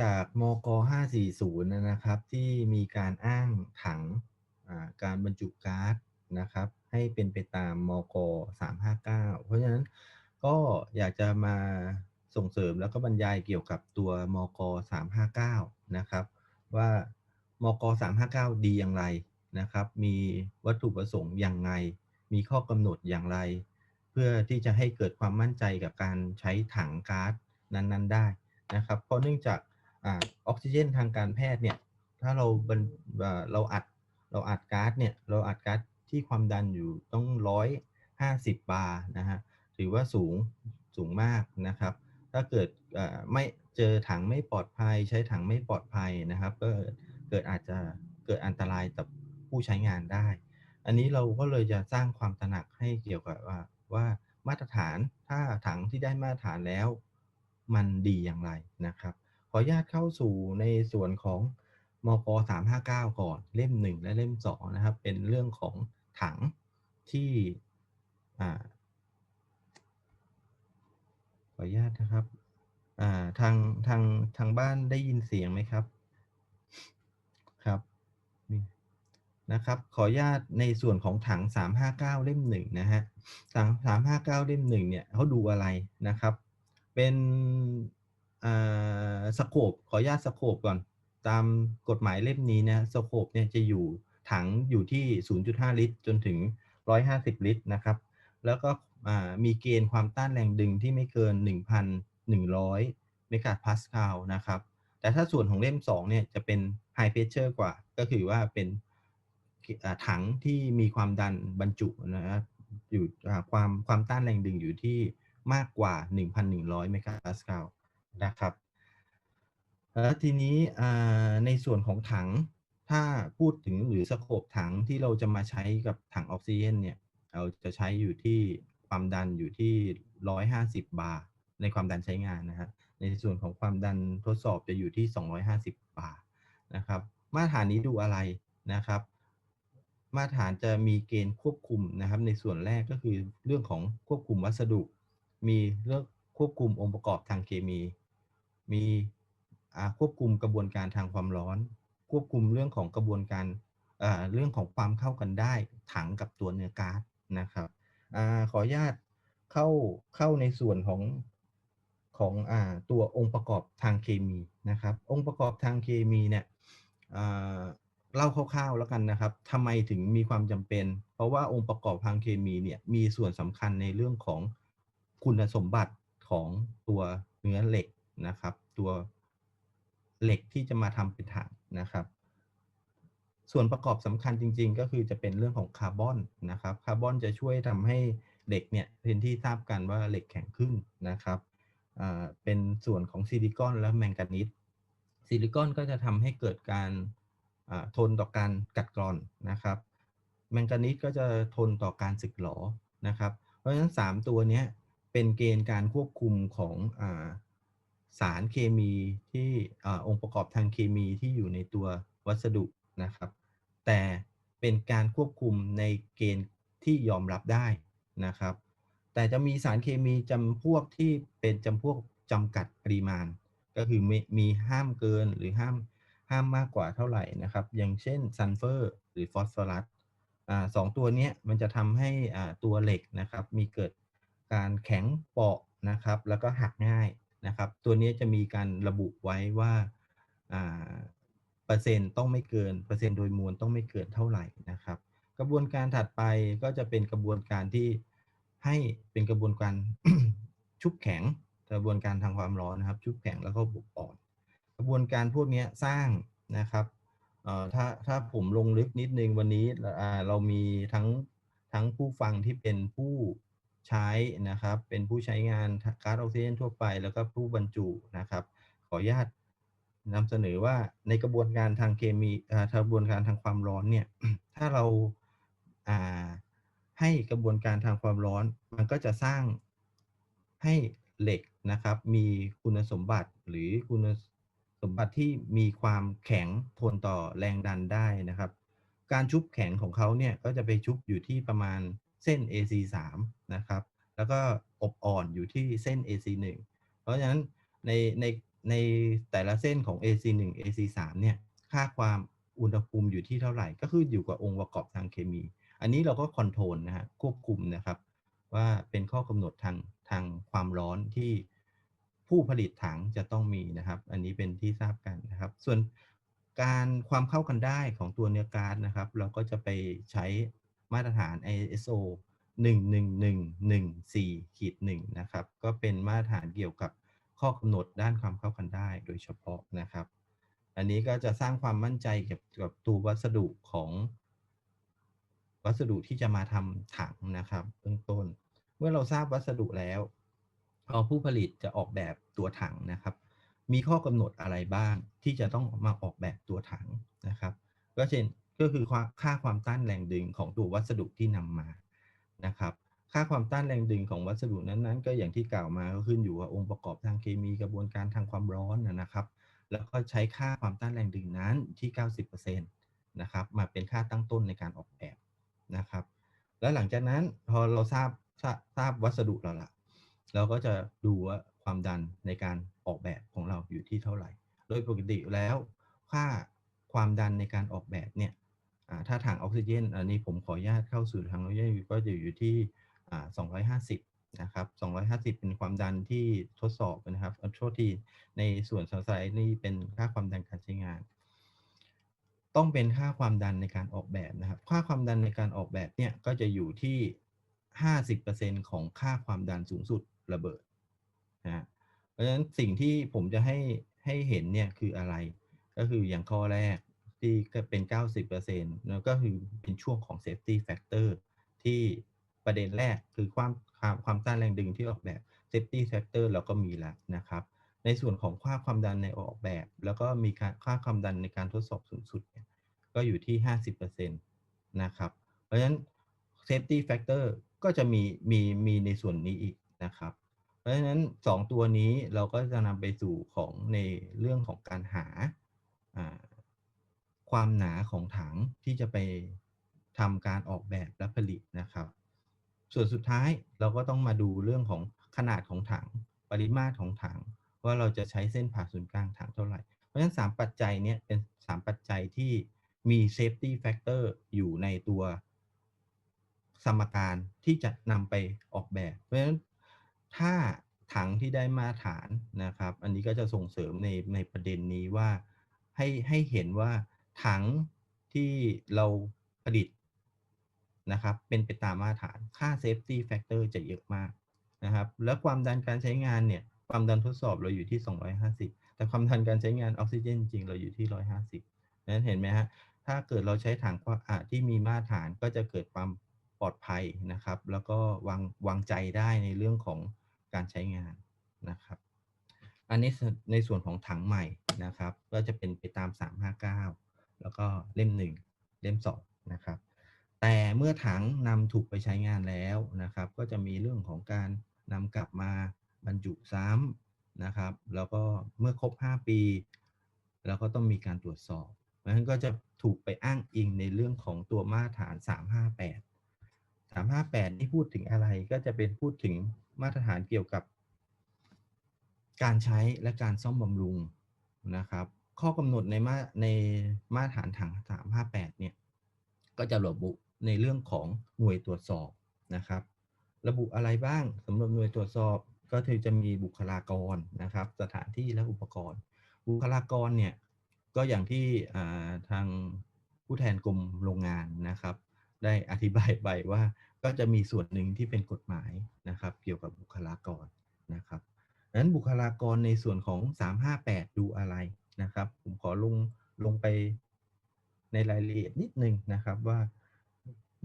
จากมก540 นะครับ ที่มีการอ้างถังการบรรจุก๊าซนะครับ ให้เป็นไปตามมก359 เพราะฉะนั้นก็อยากจะมาส่งเสริมแล้วก็บรรยายเกี่ยวกับตัวมก359 นะครับ ว่ามก359 ดีอย่างไรนะครับ มีวัตถุประสงค์อย่างไร มีข้อกำหนดอย่างไร เพื่อที่จะให้เกิดความมั่นใจกับการใช้ถังก๊าซนั้น ๆ ได้นะครับ เพราะเนื่องจาก ออกซิเจนทางการแพทย์เนี่ยถ้าเราบรรอ่าเราอัดเราอัดก๊าซเนี่ยเราอัดก๊าซที่ความดันอยู่ต้องร้อยห้าสิบบาร์นะฮะถือว่าสูงสูงมากนะครับ ถ้าเกิดไม่เจอถังไม่ปลอดภัย ใช้ถังไม่ปลอดภัยนะครับ ก็เกิดอาจจะเกิดอันตรายกับผู้ใช้งานได้ อันนี้เราก็เลยจะสร้างความตระหนักให้เกี่ยวกับว่าว่ามาตรฐานถ้าถังที่ได้มาตรฐานแล้ว มันดีอย่างไรนะครับ ออนุญาตเข้าสู่ในส่วนของมก359 ก่อนเล่ม 1 และเล่ม 2 นะครับ เป็นเรื่องของถังที่ขออนุญาตนะครับาทางทางทางบ้านได้ยินเสียงไหมครับ ครับนี่นะครับ ขออนุญาตในส่วนของถัง 359 เล่ม 1 นะฮะถัง359 เล่ม 1 เนี่ยเขาดูอะไรนะครับ เป็น สโคปขออนุญาตสโคปก่อน ตามกฎหมายเล่มนี้นะสโคปเนี่ยจะอยู่ถังอยู่ที่ 0.5 ลิตร จนถึง 150 ลิตรนะครับ แล้วก็มีเกณฑ์ความต้านแรงดึงที่ไม่เกิน 1,100 เมกะพาสคาลนะครับ แต่ถ้าส่วนของเล่ม 2 เนี่ยจะเป็น High Pressure กว่า ก็คือว่าเป็นถังที่มีความดันบรรจุนะครับอยู่ความความต้านแรงดึงอยู่ที่มากกว่า 1,100 เมกะพาสคาล นะครับแล้วทีนี้ในส่วนของถังถ้าพูดถึงหรือสโคปถังที่เราจะมาใช้กับถังออกซิเจนเนี่ยเราจะใช้อยู่ที่ความดันอยู่ที่ 150 บาร์ในความดันใช้งานนะครับในส่วนของความดันทดสอบจะอยู่ที่ 250 บาร์นะครับ มาตรฐานนี้ดูอะไรนะครับ มาตรฐานจะมีเกณฑ์ควบคุมนะครับ ในส่วนแรกก็คือเรื่องของควบคุมวัสดุ มีเรื่องควบคุมองค์ประกอบทางเคมี มีควบคุมกระบวนการทางความร้อน ควบคุมเรื่องของกระบวนการเรื่องของความเข้ากันได้ถังกับตัวเนื้อก๊าซนะครับอขออนุญาตเข้าเข้าในส่วนของของอตัวองค์ประกอบทางเคมีนะครับ องค์ประกอบทางเคมีเนี่ยเล่าคร่าวๆแล้วกันนะครับทำไมถึงมีความจำเป็น เพราะว่าองค์ประกอบทางเคมีเนี่ยมีส่วนสำคัญในเรื่องของคุณสมบัติของตัวเนื้อเหล็ก นะครับ ตัวเหล็กที่จะมาทำเป็นถังนะครับ ส่วนประกอบสำคัญจริง ๆ ก็คือจะเป็นเรื่องของคาร์บอนนะครับคาร์บอนจะช่วยทำให้เหล็กเนี่ยเป็นที่ทราบกันว่าเหล็กแข็งขึ้นนะครับเป็นส่วนของซิลิคอนและแมงกานีสซิลิคอนก็จะทำให้เกิดการทนต่อการกัดกร่อนนะครับ แมงกานีสก็จะทนต่อการสึกหรอนะครับ เพราะฉะนั้น 3 ตัวนี้เป็นเกณฑ์การควบคุมของอ สารเคมีที่อองค์ประกอบทางเคมีที่อยู่ในตัววัสดุนะครับ แต่เป็นการควบคุมในเกณฑ์ที่ยอมรับได้นะครับ แต่จะมีสารเคมีจำพวกที่เป็นจำพวกจำกัดปริมาณ ก็คือมีมีห้ามเกินหรือห้ามห้ามมากกว่าเท่าไหร่นะครับ อย่างเช่นซัลเฟอร์หรือฟอสฟอรัสอสองตัวนี้มันจะทำให้ตัวเหล็กนะครับ มีเกิดการแข็งเปราะนะครับ แล้วก็หักง่าย นะครับ ตัวนี้จะมีการระบุไว้ว่าเปอร์เซ็นต์ต้องไม่เกินเปอร์เซ็นต์โดยมวลต้องไม่เกินเท่าไหร่นะครับ กระบวนการถัดไปก็จะเป็นกระบวนการที่ให้เป็นกระบวนการชุบแข็งกระบวนการทางความร้อนนะครับ ชุบแข็งแล้วก็บุกอ่อน กระบวนการพวกนี้สร้างนะครับถ้าถ้าผมลงลึกนิดนึงวันนี้เรามีทั้งทั้งผู้ฟังที่เป็นผู้ ใช้นะครับ เป็นผู้ใช้งานก๊าซออกซิเจนทั่วไป แล้วก็ผู้บรรจุนะครับ ขออนุญาตนำเสนอว่าในกระบวนการทางเคมีกระบวนการทางความร้อนเนี่ยถ้าเราให้กระบวนการทางความร้อน มันก็จะสร้างให้เหล็กนะครับ มีคุณสมบัติหรือคุณสมบัติที่มีความแข็งทนต่อแรงดันได้นะครับ การชุบแข็งของเขาเนี่ยก็จะไปชุบอยู่ที่ประมาณ เส้น AC3 นะครับ แล้วก็อบอ่อนอยู่ที่เส้น AC1 เพราะฉะนั้นในในในแต่ละเส้นของ AC1 AC3 เนี่ยค่าความอุณหภูมิอยู่ที่เท่าไหร่ ก็คืออยู่กับองค์ประกอบทางเคมี อันนี้เราก็คอนโทรลนะฮะควบคุมนะครับ ว่าเป็นข้อกำหนดทางทางความร้อนที่ผู้ผลิตถังจะต้องมีนะครับ อันนี้เป็นที่ทราบกันนะครับ ส่วนการความเข้ากันได้ของตัวเนื้อก๊าซนะครับ เราก็จะไปใช้ มาตรฐาน ISO 11114ขีด1นะครับ ก็เป็นมาตรฐานเกี่ยวกับข้อกำหนดด้านความเข้ากันได้โดยเฉพาะนะครับ อันนี้ก็จะสร้างความมั่นใจเกี่ยวกับตัววัสดุของ วัสดุที่จะมาทำถังนะครับเบื้องต้น เมื่อเราทราบวัสดุแล้วพอผู้ผลิตจะออกแบบตัวถังนะครับ มีข้อกำหนดอะไรบ้างที่จะต้องมาออกแบบตัวถังนะครับ ก็เช่น ก็คือค่าความต้านแรงดึงของตัววัสดุที่นำมานะครับ ค่าความต้านแรงดึงของวัสดุนั้นๆ ก็อย่างที่กล่าวมาก็ขึ้นอยู่กับองค์ประกอบทางเคมีกระบวนการทางความร้อนนะครับ แล้วก็ใช้ค่าความต้านแรงดึงนั้นที่ 90%นะครับมาเป็นค่าตั้งต้นในการออกแบบนะครับ แล้วหลังจากนั้นพอเราทราบทราบทราบวัสดุแล้วล่ะเราก็จะดูว่าความดันในการออกแบบของเราอยู่ที่เท่าไหร่ โดยปกติแล้วค่าความดันในการออกแบบเนี่ย ถ้าถังออกซิเจนอันนี้ผมขออนุญาตเข้าสู่ทางออกซิเจนก็จะอยู่ที่ 250 นะครับ 250 เป็นความดันที่ทดสอบนะครับโทษทีในส่วนสไลด์นี่เป็นค่าความดันการใช้งาน ต้องเป็นค่าความดันในการออกแบบนะครับ ค่าความดันในการออกแบบเนี่ยก็จะอยู่ที่ 50%ของค่าความดันสูงสุดระเบิดนะเพราะฉะนั้นสิ่งที่ผมจะให้ให้เห็นเนี่ยคืออะไร ก็คืออย่างข้อแรก ที่ก็เป็น 90%แล้วก็คือเป็นช่วงของ safety factor ที่ประเด็นแรกคือความความความต้านแรงดึงที่ออกแบบ safety factor เราก็มีแล้วนะครับ ในส่วนของค่าความดันในออกแบบ แล้วก็มีค่าความดันในการทดสอบสูงสุด ก็อยู่ที่ 50%นะครับ เพราะฉะนั้น safety factor ก็จะมีมีมีในส่วนนี้อีกนะครับ เพราะฉะนั้น 2 ตัวนี้เราก็จะนำไปสู่ของในเรื่องของการหา ความหนาของถังที่จะไปทำการออกแบบและผลิตนะครับ ส่วนสุดท้ายเราก็ต้องมาดูเรื่องของขนาดของถัง ปริมาตรของถัง ว่าเราจะใช้เส้นผ่าศูนย์กลางถังเท่าไหร่ เพราะฉะนั้น 3 ปัจจัยนี้เป็น 3 ปัจจัยที่มี safety factor อยู่ในตัวสมการที่จะนำไปออกแบบ เพราะฉะนั้นถ้าถังที่ได้มาตรฐานนะครับ อันนี้ก็จะส่งเสริมในในประเด็นนี้ว่าให้ให้เห็นว่า ถังที่เราผลิตนะครับ เป็นไปตามมาตรฐานค่า safety factor จะเยอะมากนะครับ แล้วความดันการใช้งานเนี่ย ความดันทดสอบเราอยู่ที่ 250 แต่ความดันการใช้งานออกซิเจนจริงเราอยู่ที่ 150นั้นเห็นไหมฮะ ถ้าเกิดเราใช้ถังที่มีมาตรฐานก็จะเกิดความปลอดภัยนะครับ แล้วก็วางวางใจได้ในเรื่องของการใช้งานนะครับ อันนี้ในส่วนของถังใหม่นะครับ ก็จะเป็นไปตาม 359 แล้วก็เล่ม 1 เล่ม2นะครับ แต่เมื่อถังนำถูกไปใช้งานแล้วนะครับ ก็จะมีเรื่องของการนำกลับมาบรรจุซ้ำนะครับ แล้วก็เมื่อครบ 5 ปีเราก็ต้องมีการตรวจสอบเพราะฉะนั้นก็จะถูกไปอ้างอิงในเรื่องของตัวมาตรฐาน 358 358ที่พูดถึงอะไรก็จะเป็นพูดถึงมาตรฐานเกี่ยวกับ การใช้และการซ่อมบำรุงนะครับ ข้อกำหนดในมาในมาตรฐานถัง358เนี่ยก็จะระบุในเรื่องของหน่วยตรวจสอบนะครับ ระบุอะไรบ้างสำหรับหน่วยตรวจสอบก็คือจะมีบุคลากรนะครับ สถานที่และอุปกรณ์ บุคลากรเนี่ยก็อย่างที่ทางผู้แทนกรมโรงงานนะครับ ได้อธิบายไปว่าก็จะมีส่วนหนึ่งที่เป็นกฎหมายนะครับ เกี่ยวกับบุคลากรนะครับนั้นบุคลากรในส่วนของ 358 ดูอะไร นะครับ ผมขอลงลงไปในรายละเอียดนิดนึงนะครับว่า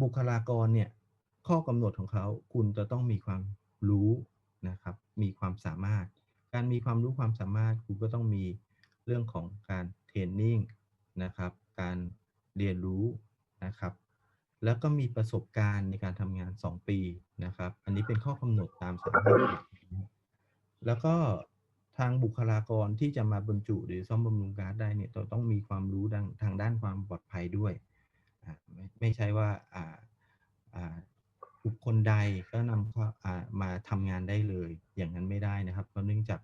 บุคลากรเนี่ยข้อกำหนดของเขาคุณจะต้องมีความรู้นะครับ มีความสามารถ การมีความรู้ความสามารถคุณก็ต้องมีเรื่องของการเทรนนิ่งนะครับ การเรียนรู้นะครับ แล้วก็มีประสบการณ์ในการทำงาน 2 ปีนะครับ อันนี้เป็นข้อกำหนดตามสถาบันแล้วก็ ทางบุคลากรที่จะมาบรรจุหรือซ่อมบำรุงก๊าซได้เนี่ยต้องมีความรู้ทางด้านความปลอดภัยด้วย ไม่ไม่ใช่ว่าบุคคลใดก็นำมาทำงานได้เลย อย่างนั้นไม่ได้นะครับเพราะเนื่องจาก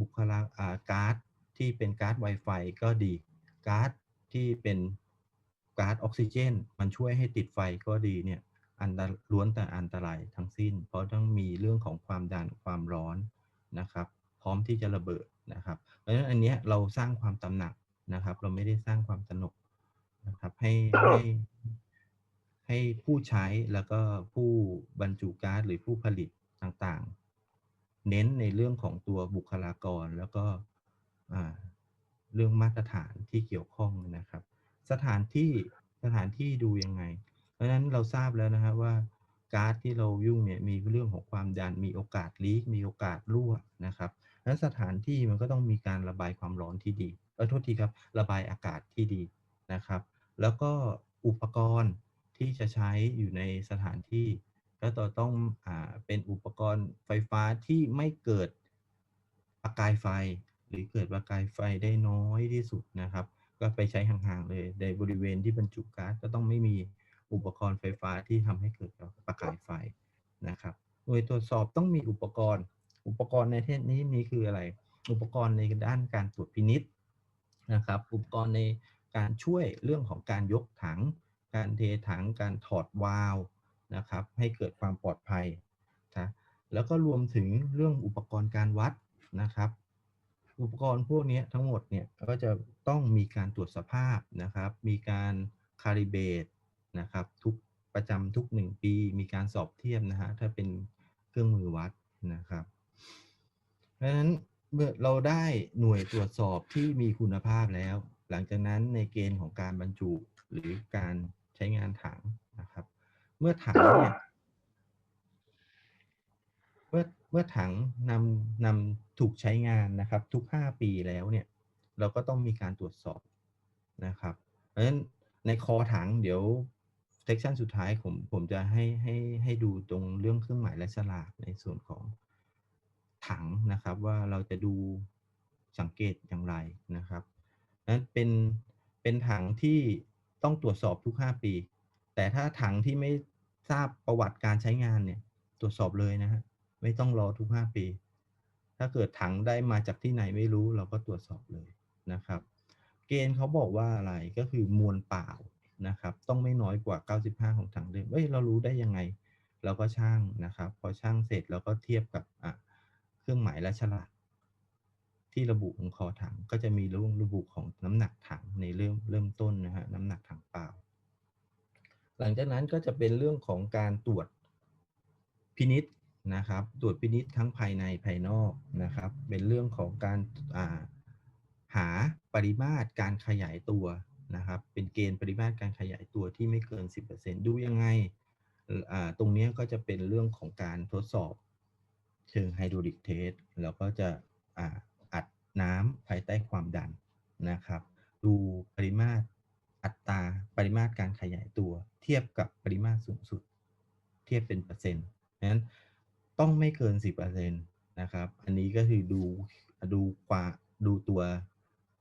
บุคลาอ่าการ์ดที่เป็นการ์ด Wi-Fi ก็ดีการ์ดที่เป็นการ์ดออกซิเจน มันช่วยให้ติดไฟก็ดีเนี่ยอันล้วนแต่อันตรายทั้งสิ้น เพราะต้องมีเรื่องของความดันความร้อนนะครับ พร้อมที่จะระเบิดนะครับ เพราะฉะนั้นอันเนี้ยเราสร้างความตระหนักนะครับ เราไม่ได้สร้างความตระหนกนะครับให้ให้ให้ผู้ใช้แล้วก็ผู้บรรจุก๊าร์ดหรือผู้ผลิตต่างๆ เน้นในเรื่องของตัวบุคลากรแล้วก็เรื่องมาตรฐานที่เกี่ยวข้องนะครับ สถานที่สถานที่ดูยังไง เพราะฉะนั้นเราทราบแล้วนะครับว่าก๊าร์ดที่เรายุ่งเนี่ยมีเรื่องของความดันมีโอกาสลีกมีโอกาสรั่วนะครับ นั้นสถานที่มันก็ต้องมีการระบายความร้อนที่ดีเออโทษทีครับ ระบายอากาศที่ดีนะครับ แล้วก็อุปกรณ์ที่จะใช้อยู่ในสถานที่ ก็ต่อต้องอ่าเป็นอุปกรณ์ไฟฟ้าที่ไม่เกิดประกายไฟ หรือเกิดประกายไฟได้น้อยที่สุดนะครับ ก็ไปใช้ห่างๆเลยในบริเวณที่บรรจุก๊าซก็ต้องไม่มีอุปกรณ์ไฟฟ้าที่ทำให้เกิดประกายไฟนะครับหน่วยตรวจสอบต้องมีอุปกรณ์ อุปกรณ์ในเทศนี้นี้คืออะไร อุปกรณ์ในด้านการตรวจพินิษนะครับ อุปกรณ์ในการช่วยเรื่องของการยกถัง การเทถัง การถอดวาล์วนะครับ ให้เกิดความปลอดภัยนะแล้วก็รวมถึงเรื่องอุปกรณ์การวัดนะครับ อุปกรณ์พวกนี้ทั้งหมดเนี่ยก็จะต้องมีการตรวจสภาพนะครับ มีการคาลิเบตนะครับทุกประจำทุก 1 ปี มีการสอบเทียบนะฮะถ้าเป็นเครื่องมือวัดนะครับ ราะฉะนั้นเมื่อเราได้หน่วยตรวจสอบที่มีคุณภาพแล้ว หลังจากนั้นในเกณฑ์ของการบรรจุหรือการใช้งานถังนะครับ เมื่อถังเนี่ยเมื่อเมื่อถังนำนำถูกใช้งานนะครับ ทุก 5 ปีแล้วเนี่ย เราก็ต้องมีการตรวจสอบนะครับ เพราะฉะนั้นในคอถังเดี๋ยวเซกชันสุดท้ายผมผมจะให้ให้ให้ดูตรงเรื่องเครื่องหมายและฉลากในส่วนของ ถังนะครับว่าเราจะดูสังเกตอย่างไรนะครับนั้นเป็นเป็นถังที่ต้องตรวจสอบทุก 5 ปี แต่ถ้าถังที่ไม่ทราบประวัติการใช้งานเนี่ยตรวจสอบเลยนะฮะไม่ต้องรอทุก 5 ปี ถ้าเกิดถังได้มาจากที่ไหนไม่รู้เราก็ตรวจสอบเลยนะครับ เกณฑ์เขาบอกว่าอะไรก็คือมวลเปล่านะครับต้องไม่น้อยกว่า 95 ของถังเดิมเอ้ยเรารู้ได้ยังไง เราก็ช่างนะครับ พอช่างเสร็จเราก็เทียบกับอะ เครื่องหมายและฉลากที่ระบุของคอถังก็จะมีรื่องระบุของน้ำหนักถังในเริ่มเริ่มต้นนะฮะน้ำหนักถังเปล่า หลังจากนั้นก็จะเป็นเรื่องของการตรวจพินิษนะครับ ตรวจพินิษทั้งภายในภายนอกนะครับ เป็นเรื่องของการาหาปริมาตรการขยายตัวนะครับ เป็นเกณฑ์ปริมาตรการขยายตัวที่ไม่เกิน 10%ดูยังไงตรงนี้ก็จะเป็นเรื่องของการทดสอบ เชิงไฮดรอลิกเทสแล้วก็จะอ่าอัดน้ำภายใต้ความดันนะครับ ดูปริมาตรอัตราปริมาตรการขยายตัว เทียบกับปริมาตรสูงสุด เทียบเป็นเปอร์เซ็นต์นั้นต้องไม่เกิน 10%นะครับ อันนี้ก็คือดูดูกว่าดูตัว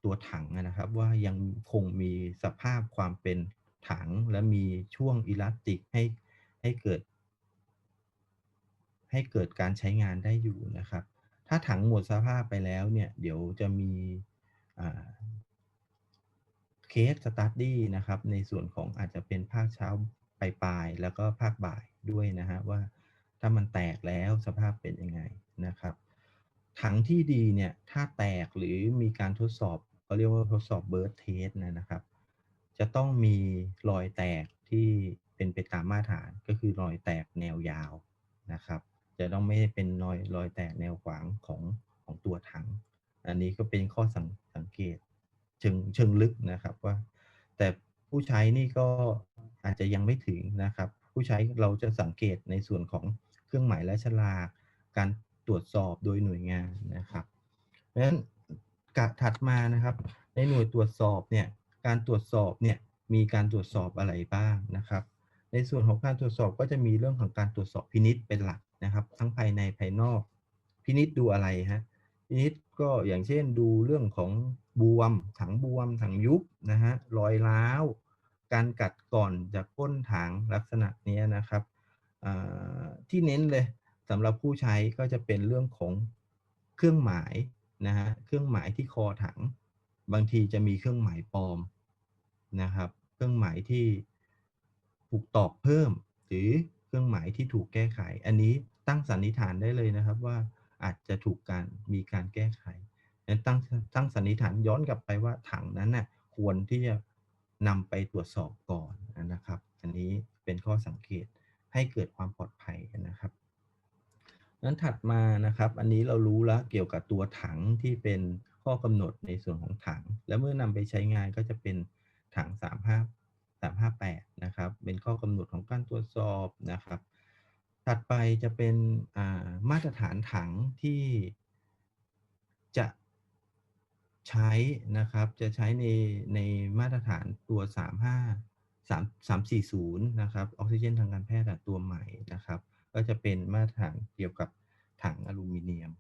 ตัวถังนะครับ ว่ายังคงมีสภาพความเป็นถังและมีช่วงอิลาสติกให้ให้เกิด ให้เกิดการใช้งานได้อยู่นะครับ ถ้าถังหมดสภาพไปแล้วเนี่ย เดี๋ยวจะมีเคสสตัดดี้นะครับ ในส่วนของอาจจะเป็นภาคเช้าปลายๆแล้วก็ภาคบ่ายด้วยนะฮะว่าถ้ามันแตกแล้วสภาพเป็นยังไงนะครับ ถังที่ดีเนี่ยถ้าแตกหรือมีการทดสอบเขาเรียกว่าทดสอบเบิร์ดเทสนะครับ จะต้องมีรอยแตกที่เป็นไปตามมาตรฐานก็คือรอยแตกแนวยาวนะครับ จะต้องไม่เป็นรอยรอยแตกแนวขวางของของตัวถัง อันนี้ก็เป็นข้อสังสงเกตเชิงเชิงลึกนะครับว่า แต่ผู้ใช้นี่ก็อาจจะยังไม่ถึงนะครับ ผู้ใช้เราจะสังเกตในส่วนของเครื่องหมายและฉลากการตรวจสอบโดยหน่วยงานนะครับเพราะฉะนั้นกะถัดมานะครับ ในหน่วยตรวจสอบเนี่ยการตรวจสอบเนี่ยมีการตรวจสอบอะไรบ้างนะครับ ในส่วนของการตรวจสอบก็จะมีเรื่องของการตรวจสอบพินิษเป็นหลัก นะครับ ทั้งภายในภายนอก พินิษดูอะไรฮะพินิษก็อย่างเช่นดูเรื่องของบวม ถังบวม ถังยุบนะฮะรอยร้าว การกัดก่อนจากก้นถังลักษณะนี้นะครับที่เน้นเลยสำหรับผู้ใช้ก็จะเป็นเรื่องของเครื่องหมายนะฮะเครื่องหมายที่คอถัง บางทีจะมีเครื่องหมายปลอมนะครับ เครื่องหมายที่ถูกตอกเพิ่ม หรือ เครื่องหมายที่ถูกแก้ไข อันนี้ตั้งสันนิษฐานได้เลยนะครับว่าอาจจะถูกการมีการแก้ไขนั้นตั้งตั้งสันนิษฐานย้อนกลับไปว่าถังนั้นน่ะควรที่จะนำไปตรวจสอบก่อนนะครับ อันนี้เป็นข้อสังเกตให้เกิดความปลอดภัยนะครับนั้นถัดมานะครับ อันนี้เรารู้แล้วเกี่ยวกับตัวถังที่เป็นข้อกำหนดในส่วนของถัง แล้วเมื่อนำไปใช้งานก็จะเป็นถัง35 358 นะครับ เป็นข้อกำหนดของการตรวจสอบนะครับ ถัดไปจะเป็นมาตรฐานถังที่จะใช้นะครับ จะใช้ในในมาตรฐานตัว 35 3 340 นะครับ ออกซิเจนทางการแพทย์ตัวใหม่นะครับ ก็จะเป็นมาตรฐานเกี่ยวกับถังอลูมิเนียม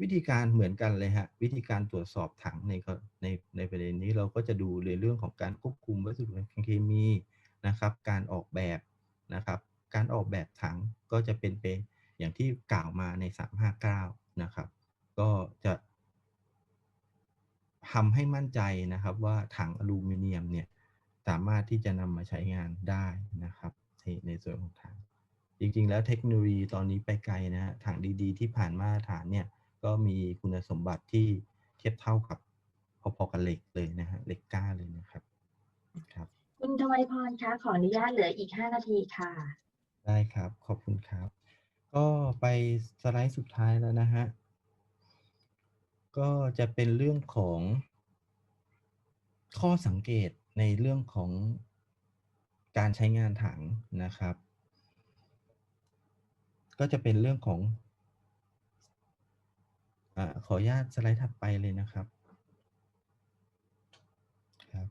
วิธีการเหมือนกันเลยฮะ วิธีการตรวจสอบถังในในในประเด็นนี้เราก็จะดูในเรื่องของการควบคุมวัสดุทางเคมีนะครับ การออกแบบนะครับ การออกแบบถังก็จะเป็นไปอย่างที่กล่าวมาใน 359 นะครับ ก็จะทำให้มั่นใจนะครับว่าถังอลูมิเนียมเนี่ยสามารถที่จะนำมาใช้งานได้นะครับในในส่วนของถังจริงๆ แล้วเทคโนโลยีตอนนี้ไปไกลนะฮะถังดีๆ ที่ผ่านมาตรฐานเนี่ย ก็มีคุณสมบัติที่เทียบเท่ากับพอๆกับเหล็กเลยนะฮะเหล็กกล้าเลยนะครับครับคุณทวัยพรคะขออนุญาตเหลืออีก 5 นาทีค่ะ ได้ครับขอบคุณครับ ก็ไปสไลด์สุดท้ายแล้วนะฮะก็จะเป็นเรื่องของข้อสังเกตในเรื่องของการใช้งานถังนะครับ ก็จะเป็นเรื่องของ อขออนุญาตสไลด์ถัดไปเลยนะครับครับ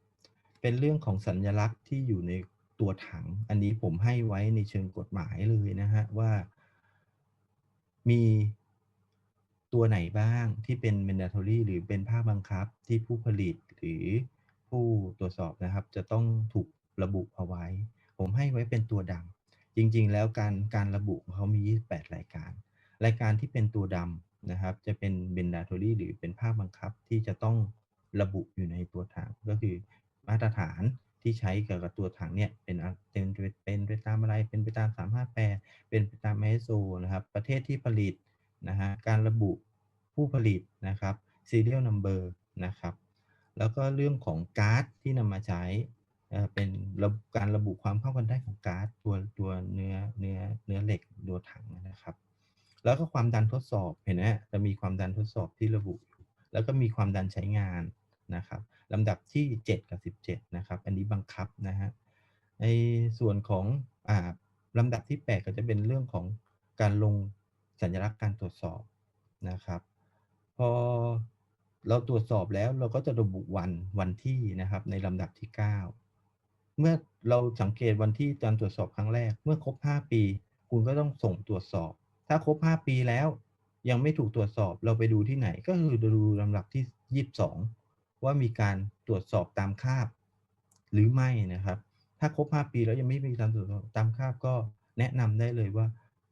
เป็นเรื่องของสัญลักษณ์ที่อยู่ในตัวถัง อันนี้ผมให้ไว้ในเชิงกฎหมายเลยนะฮะว่า มีตัวไหนบ้างที่เป็น mandatory หรือเป็นภาคบังคับที่ผู้ผลิตหรือผู้ตรวจสอบนะครับ จะต้องถูกระบุเอาไว้ ผมให้ไว้เป็นตัวดำจริงๆ แล้วการการระบุเขามี 28 รายการ รายการที่เป็นตัวดำ นะครับ จะเป็น mandatory หรือเป็นภาคบังคับที่จะต้องระบุอยู่ในตัวถังก็คือมาตรฐานที่ใช้กับตัวถังเนี่ยเป็นเป็นเป็นไปตามอะไรเป็นไปตาม 358 เป็นไปตาม ISO นะครับ ประเทศที่ผลิตนะฮะการระบุผู้ผลิตนะครับ serial number นะครับ แล้วก็เรื่องของการ์ดที่นำมาใช้เป็นการระบุความเข้ากันได้ของการ์ดตัวตัวเนื้อเนื้อเนื้อเหล็กตัวถังนะครับ แล้วก็ความดันทดสอบเห็นไหมจะมีความดันทดสอบที่ระบุ แล้วก็มีความดันใช้งานนะครับลำดับที่ 7 กับ 17 นะครับ อันนี้บังคับนะฮะในส่วนของอ่าลำดับที่ 8 ก็จะเป็นเรื่องของการลงสัญลักษณ์การตรวจสอบนะครับ พอเราตรวจสอบแล้วเราก็จะระบุวันวันที่นะครับในลำดับที่ 9 เมื่อเราสังเกตวันที่การตรวจสอบครั้งแรก เมื่อครบ 5 ปี คุณก็ต้องส่งตรวจสอบ ถ้าครบ 5 ปีแล้ว ยังไม่ถูกตรวจสอบเราไปดูที่ไหน ก็คือดูลำดับที่ 22 ว่ามีการตรวจสอบตามคาบ หรือไม่นะครับ ถ้าครบ 5 ปีแล้วยังไม่มีการตรวจสอบตามคาบก็แนะนำได้เลยว่า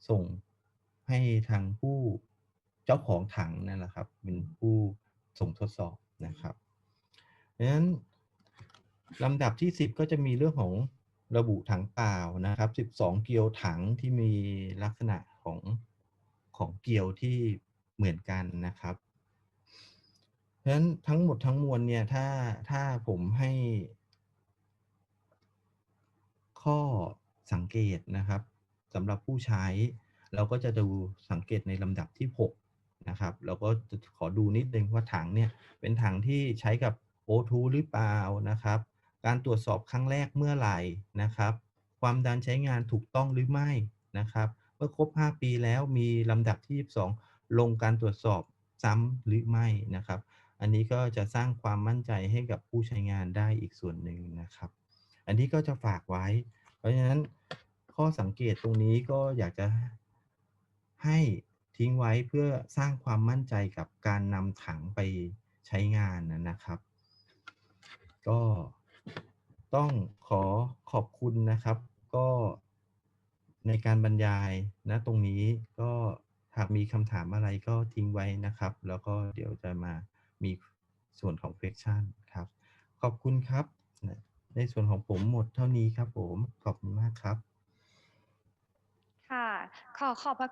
ส่งให้ทางผู้เจ้าของถังนั่นแหละครับ เป็นผู้ส่งทดสอบนะครับดังนั้นลำดับที่ 10 ก็จะมีเรื่องของระบุถังเปล่านะครับ 12 เกียวถังที่มีลักษณะ เกียวที่เหมือนกันนะครับเพราะฉะนั้นทั้งหมดทั้งมวลเนี่ยถ้าถ้าผมให้ ข้อสังเกตนะครับสำหรับผู้ใช้ เราก็จะดูสังเกตในลำดับที่ 6 นะครับเราก็จะขอดูนิดนึงว่าถังเนี่ยเป็นถังที่ใช้กับ O2 หรือเปล่านะครับ การตรวจสอบครั้งแรกเมื่อไหร่นะครับ ความดันใช้งานถูกต้องหรือไม่นะครับ อครบ 5 ปีแล้วมีลำดับที่ 22 ลงการตรวจสอบซ้ำหรือไม่นะครับ อันนี้ก็จะสร้างความมั่นใจให้กับผู้ใช้งานได้อีกส่วนหนึ่งนะครับ อันนี้ก็จะฝากไว้ เพราะฉะนั้นข้อสังเกตตรงนี้ก็อยากจะให้ทิ้งไว้เพื่อสร้างความมั่นใจกับการนำถังไปใช้งานนะครับ ก็ต้องขอขอบคุณนะครับ ก็ ในการบรรยายนะตรงนี้ก็หากมีคำถามอะไรก็ทิ้งไว้นะครับ แล้วก็เดี๋ยวจะมามีส่วนของ question ครับ ขอบคุณครับ ในส่วนของผมหมดเท่านี้ครับผม ขอบคุณมากครับ ค่ะ ขอขอบพระ